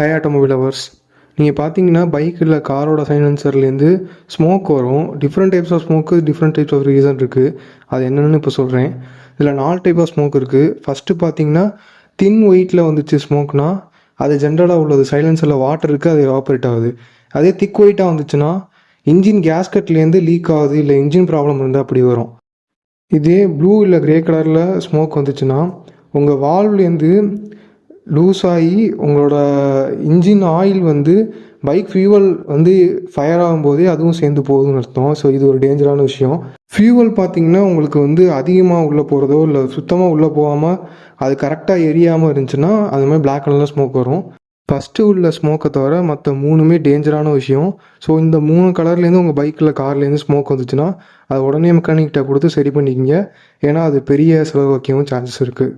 High automobile hours நீங்கள் பார்த்தீங்கன்னா bike இல்லை காரோட சைலன்சர்லேருந்து ஸ்மோக் வரும். Different types of smoke different types of reason இருக்குது அது என்னென்னு இப்போ சொல்கிறேன் இதில் நாலு டைப் ஆஃப் ஸ்மோக் இருக்குது ஃபஸ்ட்டு பார்த்தீங்கன்னா தின் ஒயிட்டில் வந்துச்சு ஸ்மோக்னா அது ஜென்ரலாக உள்ளது. சைலன்சரில் வாட்டர் இருக்குது அது ஆப்ரேட் ஆகுது. அதே திக் ஒயிட்டாக வந்துச்சுன்னா இன்ஜின் கேஸ்கட்லேருந்து லீக் ஆகுது. இல்லை இன்ஜின் ப்ராப்ளம் இருந்தால் அப்படி வரும். இதே ப்ளூ இல்லை க்ரே கலரில் ஸ்மோக் வந்துச்சுன்னா உங்கள் வால்வ்லேருந்து லூஸ் ஆகி உங்களோட இன்ஜின் ஆயில் வந்து பைக் ஃபியூவல் வந்து ஃபயர் ஆகும்போதே அதுவும் சேர்ந்து போகுதுன்னு அர்த்தம். ஸோ இது ஒரு டேஞ்சரான விஷயம். ஃபியூவல் பார்த்தீங்கன்னா உங்களுக்கு வந்து அதிகமாக உள்ளே போகிறதோ இல்லை சுத்தமாக உள்ளே போகாமல் அது கரெக்டாக எரியாமல் இருந்துச்சுன்னா அது மாதிரி பிளாக் கலரில் ஸ்மோக் வரும். ஃபஸ்ட்டு உள்ள ஸ்மோக்கை தவிர மற்ற மூணுமே டேஞ்சரான விஷயம். ஸோ இந்த மூணு கலர்லேருந்து உங்கள் பைக்கில் கார்லேருந்து ஸ்மோக் வந்துச்சுன்னா அதை உடனே மெக்கானிக்கிட்ட கொடுத்து சரி பண்ணிக்கிங்க. ஏன்னா அது பெரிய செலவு வைக்கவும் சான்சஸ் இருக்குது